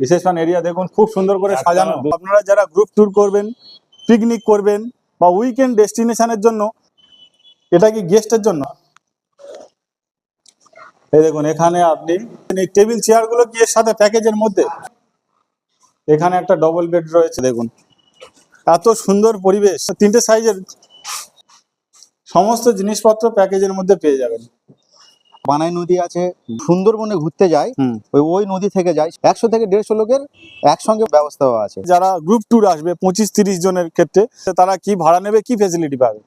Reception area দেখুন খুব সুন্দর করে সাজানো। আপনারা যারা গ্রুপ ট্যুর করবেন পিকনিক করবেন বা উইকেন্ড ডেস্টিনেশনের জন্য এটা কি গেস্টের জন্য? এই দেখুন এখানে আপনি এই টেবিল চেয়ারগুলো কি এর সাথে প্যাকেজের মধ্যে? এখানে একটা ডবল বেড রয়েছে দেখুন। এত সুন্দর পরিবেশ তিনটে সাইজের সমস্ত জিনিসপত্র প্যাকেজের মধ্যে পেয়ে যাবেন। বানাই নদী আছে সুন্দরবনে ঘুরতে যায় হুম। ওই ওই নদী থেকে যায়। একশো থেকে দেড়শো লোকের একসঙ্গে ব্যবস্থাও আছে। যারা গ্রুপ ট্যুর আসবে পঁচিশ তিরিশ জনের ক্ষেত্রে তারা কি ভাড়া নেবে কি ফেসিলিটি পাবে?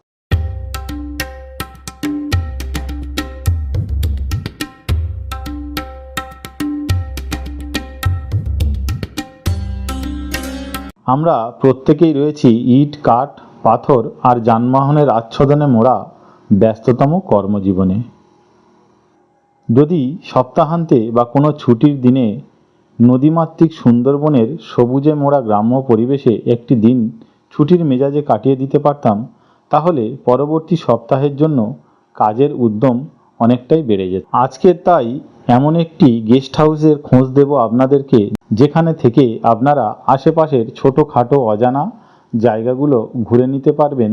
আমরা প্রত্যেকেই রয়েছি ইট কাঠ পাথর আর যানবাহনের আচ্ছাদনে মোড়া ব্যস্ততম কর্মজীবনে। যদি সপ্তাহান্তে বা কোনো ছুটির দিনে নদীমাতৃক সুন্দরবনের সবুজে মোড়া গ্রাম্য পরিবেশে একটি দিন ছুটির মেজাজে কাটিয়ে দিতে পারতাম, তাহলে পরবর্তী সপ্তাহের জন্য কাজের উদ্যম অনেকটাই বেড়ে যেত। আজকে তাই এমন একটি গেস্ট হাউসের খোঁজ দেব আপনাদেরকে, যেখানে থেকে আপনারা আশেপাশের ছোটোখাটো অজানা জায়গাগুলো ঘুরে নিতে পারবেন।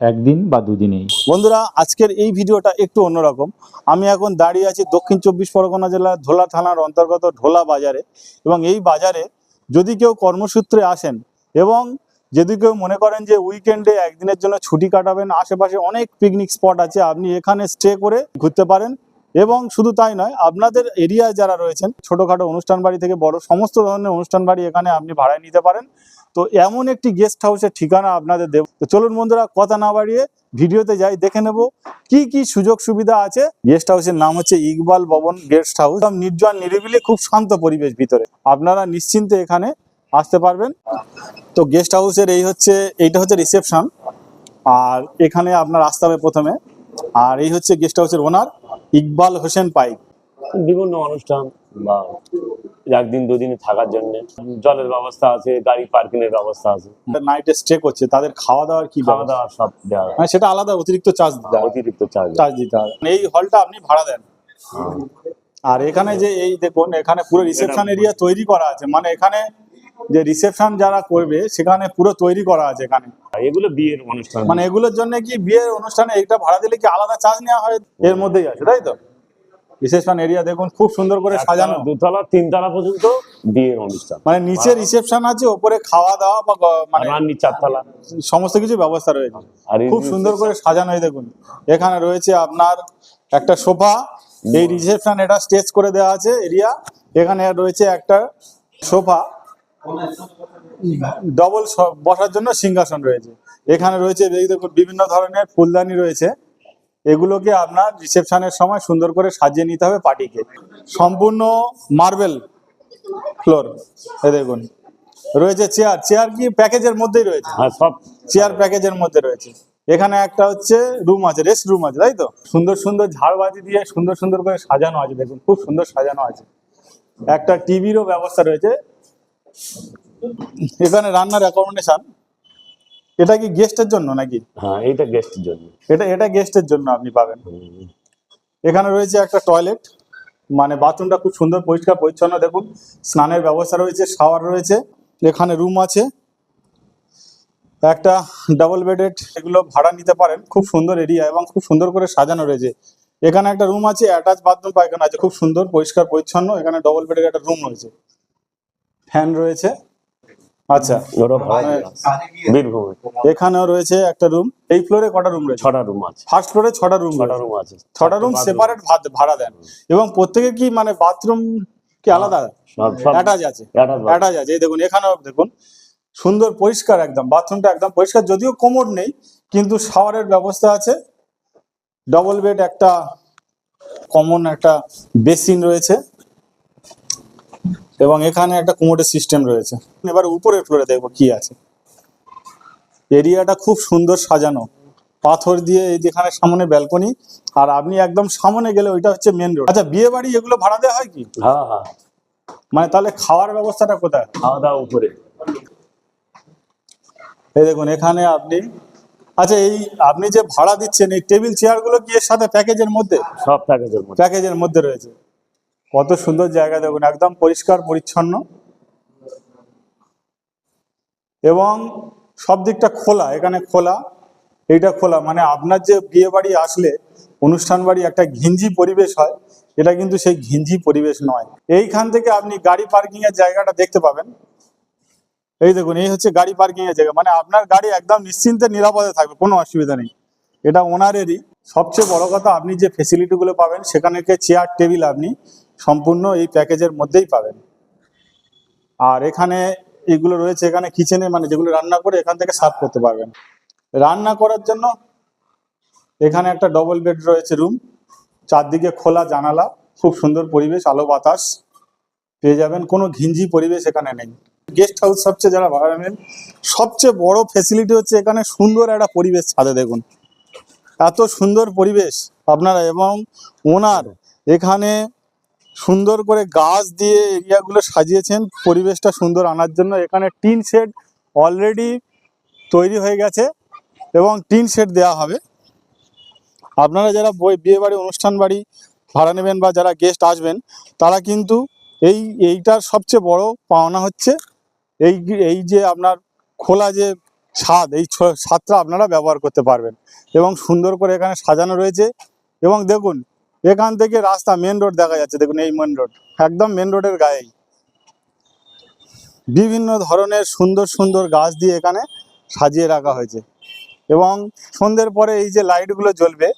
একদিন বা দুদিনেই। বন্ধুরা, আজকের এই ভিডিওটা একটু অন্যরকম। আমি এখন দাঁড়িয়ে আছি দক্ষিণ চব্বিশ পরগনা জেলার ধোলা থানার অন্তর্গত ঢোলা বাজারে এবং এই বাজারে যদি কেউ কর্মসূত্রে আসেন এবং যদি কেউ মনে করেন যে উইকেন্ডে একদিনের জন্য ছুটি কাটাবেন, আশেপাশে অনেক পিকনিক স্পট আছে, আপনি এখানে স্টে করে ঘুরতে পারেন এবং শুধু তাই নয়, আপনাদের এরিয়ায় যারা রয়েছেন, ছোটোখাটো অনুষ্ঠান বাড়ি থেকে বড়, সমস্ত ধরনের অনুষ্ঠান বাড়ি এখানে আপনি ভাড়ায় নিতে পারেন। তো এমন একটি গেস্ট হাউসের ঠিকানা আপনাদের দেব তো চলুন বন্ধুরা কথা না বাড়িয়ে ভিডিওতে যাই দেখে নেব কি কি সুযোগ সুবিধা আছে। গেস্ট হাউসের নাম হচ্ছে ইকবাল ভবন গেস্ট হাউস একদম নির্জন নিরিবিলি খুব শান্ত পরিবেশ ভিতরে। আপনারা নিশ্চিন্তে এখানে আসতে পারবেন। তো গেস্ট হাউসের এই হচ্ছে এইটা হচ্ছে রিসেপশন আর এখানে আপনার আসতে হবে প্রথমে। আর এই হচ্ছে গেস্ট হাউসের ওনার ইকবাল হোসেন পাইক। বিভিন্ন অনুষ্ঠান। বা একদিন দুদিন থাকার জন্য। জলের ব্যবস্থা আছে গাড়ি পার্কিং এর ব্যবস্থা আছে। নাইটে স্টে করছে তাদের খাওয়া দাওয়ার কি খাওয়া দাওয়া সব দেওয়া হয়। মানে সেটা আলাদা অতিরিক্ত চার্জ দিতে অতিরিক্ত চার্জ চার্জ দিতে হবে এই হলটা আপনি ভাড়া দেন। আর এখানে যে এই দেখুন এখানে পুরো রিসেপশন এরিয়া তৈরি করা আছে। মানে এখানে যে রিসেপশন যারা করবে সেখানে পুরো তৈরি করা আছে এখানে। এগুলো বিয়ের অনুষ্ঠান। মানে এগুলোর জন্য কি বিয়ের অনুষ্ঠানে এইটা ভাড়া দিলে কি আলাদা চার্জ নেওয়া হয়? এর মধ্যেই আছে তাই তো? রিসেপশন এরিয়া দেখুন খুব সুন্দর করে সাজানো। দুতলা তিনতলা পর্যন্ত বিয়ের অনুষ্ঠান। মানে নিচে রিসেপশন আছে ওপরে খাওয়া দাওয়া বা মানে চারতলা। সমস্ত কিছু ব্যবস্থা রয়েছে। আর খুব সুন্দর করে সাজানো এই দেখুন। এখানে রয়েছে আপনার একটা সোফা। এই রিসেপশন এটা স্টেজ করে দেওয়া আছে এরিয়া। এখানে রয়েছে একটা সোফা। ডবল বসার জন্য সিংহাসন রয়েছে। এখানে রয়েছে দেখুন বিভিন্ন ধরনের ফুলদানি রয়েছে। এগুলোকে আপনার রিসেপশনের সময় সুন্দর করে সাজিয়ে নিতে হবে পার্টিকে। সম্পূর্ণ মার্বেল ফ্লোর এই দেখুন। রয়েছে চেয়ার চেয়ার কি প্যাকেজের মধ্যেই রয়েছে? আর সব। চেয়ার প্যাকেজের মধ্যে রয়েছে। এখানে একটা হচ্ছে রুম আছে রেস্ট রুম আছে তাই তো? সুন্দর সুন্দর ঝাড়বাতি দিয়ে সুন্দর সুন্দর করে সাজানো আছে দেখুন খুব সুন্দর সাজানো আছে। একটা টিভিরও ব্যবস্থা রয়েছে। এখানে রান্নার অ্যাকোমোডেশন এটা কি গেস্টের জন্য নাকি? হ্যাঁ এটা গেস্টের জন্য। এটা এটা গেস্টের জন্য আপনি পাবেন। এখানে রয়েছে একটা টয়লেট মানে বাথরুমটা খুব সুন্দর পরিষ্কার পরিচ্ছন্ন। দেখুন স্নানের ব্যবস্থা রয়েছে শাওয়ার রয়েছে এখানে রুম আছে। একটা ডাবল বেডেড এগুলো ভাড়া নিতে পারেন। খুব সুন্দর এরিয়া এবং খুব সুন্দর করে সাজানো রয়েছে। এখানে একটা রুম আছে অ্যাটাচ বাথরুম পায়খানা আছে। খুব সুন্দর পরিষ্কার পরিচ্ছন্ন। এখানে ডবল বেডের একটা রুম রয়েছে। ফ্যান রয়েছে। আচ্ছা। বীরভূমে। এখানেও রয়েছে একটা রুম এই ফ্লোরে কটা রুম রয়েছে? ছটা রুম আছে। ফার্স্ট ফ্লোরে ছটা রুম ছটা রুম আছে। ছটা রুম সেপারেট ভাড়া দেন। এবং প্রত্যেকে কি মানে বাথরুম কি আলাদা? সব সব অ্যাটাচ আছে। অ্যাটাচ আছে। এই দেখুন এখানেও দেখুন সুন্দর পরিষ্কার একদম। বাথরুমটা একদম পরিষ্কার যদিও কোমর নেই কিন্তু শাওয়ারের ব্যবস্থা আছে। ডবল বেড একটা কমন একটা বেসিন রয়েছে। এবং এখানে একটা কোমোডের সিস্টেম রয়েছে। এবার উপরের ফ্লোরে দেখব কি আছে। এরিয়াটা খুব সুন্দর সাজানো। পাথর দিয়ে এই যেখানে সামনে ব্যালকনি আর আপনি একদম সামনে গেলে ওইটা হচ্ছে মেন রোড আচ্ছা বিয়ে বাড়ি এগুলো ভাড়া দেওয়া হয় কি? হ্যাঁ হ্যাঁ। মানে তাহলে খাওয়ার ব্যবস্থাটা কোথায়? খাওয়া দাওয়া উপরে। এই দেখুন এখানে আপনি আচ্ছা এই আপনি যে ভাড়া দিচ্ছেন এই টেবিল চেয়ারগুলো কি এর সাথে প্যাকেজের মধ্যে? সব প্যাকেজের মধ্যে। প্যাকেজের মধ্যে রয়েছে। কত সুন্দর জায়গা দেখুন, একদম পরিষ্কার, পরিচ্ছন্ন। এবং সব দিকটা খোলা, এখানে খোলা, এইটা খোলা। মানে আপনার যে বিয়ে বাড়ি আসলে, অনুষ্ঠান বাড়ি একটা ঘিঞ্জি পরিবেশ হয়, এটা কিন্তু সেই ঘিঞ্জি পরিবেশ নয়। এইখান থেকে আপনি গাড়ি পার্কিং এর জায়গাটা দেখতে পাবেন। এই দেখুন, এই হচ্ছে গাড়ি পার্কিং এর জায়গা। মানে আপনার গাড়ি একদম নিশ্চিন্তে নিরাপদে থাকবে, কোনো অসুবিধা নেই। এটা ওনারেরই। সবচেয়ে বড় কথা, আপনি যে ফেসিলিটিগুলো পাবেন, সেখানে চেয়ার টেবিল আপনি সম্পূর্ণ এই প্যাকেজের মধ্যেই পাবেন। আর এখানে এগুলো রয়েছে, এখানে কিচেনে মানে যেগুলো রান্না করে এখান থেকে সার্ভ করতে পারবেন। রান্না করার জন্য এখানে একটা ডবল বেড রয়েছে রুম চারদিকে খোলা জানালা, খুব সুন্দর পরিবেশ, আলো বাতাস পেয়ে যাবেন, কোনো ঘিঞ্জি পরিবেশ এখানে নেই। গেস্ট হাউস সবচেয়ে যারা ভাড়া নেবেন, সবচেয়ে বড় ফেসিলিটি হচ্ছে এখানে সুন্দর একটা পরিবেশ ছাদে দেখুন। এত সুন্দর পরিবেশ আপনারা এবং ওনার। এখানে সুন্দর করে গাছ দিয়ে এরিয়াগুলো সাজিয়েছেন, পরিবেশটা সুন্দর আনার জন্য। এখানে টিন শেড অলরেডি তৈরি হয়ে গেছে এবং টিন শেড দেওয়া হবে। আপনারা যারা বই- বিয়ে বাড়ি, অনুষ্ঠান বাড়ি ভাড়া নেবেন বা যারা গেস্ট আসবেন, তারা কিন্তু এই, এইটার সবচেয়ে বড় পাওনা হচ্ছে এই এই যে আপনার খোলা যে ছাদ এই ছাদটা আপনারা ব্যবহার করতে পারবেন। এবং সুন্দর করে এখানে সাজানো রয়েছে। এবং দেখুন এখান থেকে রাস্তা মেন রোড দেখা যাচ্ছে দেখুন এই মেন রোড একদম মেন রোডের গায়েই। বিভিন্ন ধরনের সুন্দর সুন্দর গাছ দিয়ে এখানে সাজিয়ে রাখা হয়েছে। এবং সন্ধ্যের পরে এই যে লাইটগুলো জ্বলবে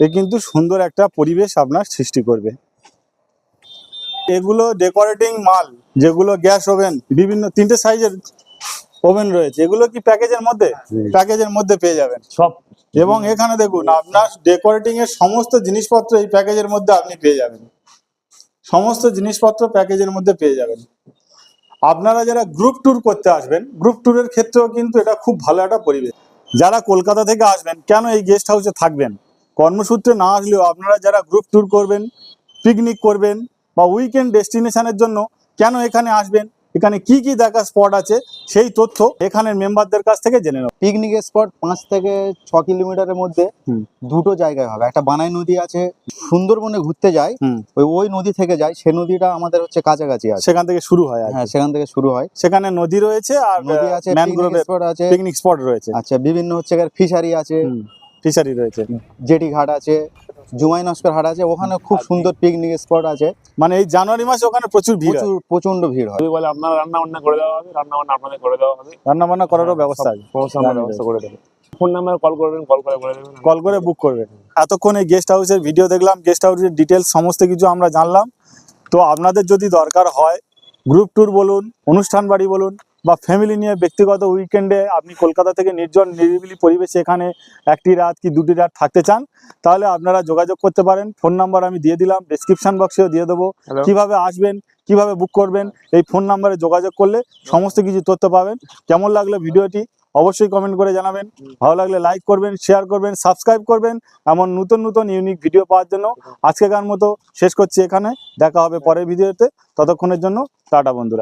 এ কিন্তু সুন্দর একটা পরিবেশ আপনার সৃষ্টি করবে। এগুলো ডেকোরেটিং মাল যেগুলো গ্যাস ওভেন বিভিন্ন তিনটে সাইজের ওভেন রয়েছে। এগুলো কি প্যাকেজের মধ্যে? প্যাকেজের মধ্যে পেয়ে যাবেন। সব এবং এখানে দেখুন, আপনার ডেকোরেটিং এর সমস্ত জিনিসপত্র এই প্যাকেজের মধ্যে আপনি পেয়ে যাবেন। সমস্ত জিনিসপত্র প্যাকেজের মধ্যে পেয়ে যাবেন। আপনারা যারা গ্রুপ ট্যুর করতে আসবেন গ্রুপ ট্যুরের ক্ষেত্রেও কিন্তু এটা খুব ভালো একটা পরিবেশ। যারা কলকাতা থেকে আসবেন, কেন এই গেস্ট হাউসে থাকবেন? কর্মসূত্রে না আসলেও আপনারা যারা গ্রুপ ট্যুর করবেন পিকনিক করবেন বা উইকেন্ড ডেস্টিনেশনের জন্য কেন এখানে আসবেন? এখানে কি কি দেখার স্পট আছে সেই তথ্য এখানের মেম্বারদের কাছ থেকে জেনে নেব পিকনিক স্পট পাঁচ থেকে ছ কিলোমিটারের মধ্যে দুটো জায়গায় হবে। একটা বানাই নদী আছে সুন্দরবনে ঘুরতে যায় ওই ওই নদী থেকে যায় সে নদীটা আমাদের হচ্ছে কাছাকাছি আছে। সেখান থেকে শুরু হয় হ্যাঁ সেখান থেকে শুরু হয়। সেখানে নদী রয়েছে আর নদী আছে ম্যানগ্রোভের স্পট আছে। পিকনিক স্পট রয়েছে। আচ্ছা বিভিন্ন হচ্ছে ফিশারি আছে। ফিশারি রয়েছে। জেটি ঘাট আছে জুমাই নস্কর ঘাট আছে ওখানে খুব সুন্দর পিকনিক স্পট আছে। মানে এই জানুয়ারি মাসে ওখানে প্রচুর ভিড় হয়। প্রচুর প্রচণ্ড ভিড় হয়। বলে আপনারা রান্না বান্না করে দেওয়া হবে রান্না বান্না আপনাদের করে দেওয়া হবে। রান্না বান্না করারও ব্যবস্থা আছে। ব্যবস্থা করে দেবো। ফোন নাম্বার কল করবেন কল করে বলে দেবেন। কল করে বুক করবেন। এতক্ষণ এই গেস্ট হাউসের ভিডিও দেখলাম গেস্ট হাউসের ডিটেলস সমস্ত কিছু আমরা জানলাম। তো আপনাদের যদি দরকার হয় গ্রুপ ট্যুর বলুন অনুষ্ঠান বাড়ি বলুন বা ফ্যামিলি নিয়ে ব্যক্তিগত উইকেন্ডে আপনি কলকাতা থেকে নির্জন নিরিবিলি পরিবেশে এখানে একটি রাত কি দুটি রাত থাকতে চান তাহলে আপনারা যোগাযোগ করতে পারেন। ফোন নাম্বার আমি দিয়ে দিলাম ডেসক্রিপশন বক্সেও দিয়ে দেবো? কীভাবে আসবেন কীভাবে বুক করবেন এই ফোন নাম্বারে যোগাযোগ করলে সমস্ত কিছু তথ্য পাবেন। কেমন লাগল ভিডিওটি অবশ্যই কমেন্ট করে জানাবেন। ভালো লাগলে লাইক করবেন শেয়ার করবেন সাবস্ক্রাইব করবেন এমন নতুন নতুন ইউনিক ভিডিও পাওয়ার জন্য। আজকেকার মতো শেষ করছি এখানে দেখা হবে পরের ভিডিওতে। ততক্ষণের জন্য টাটা বন্ধুরা।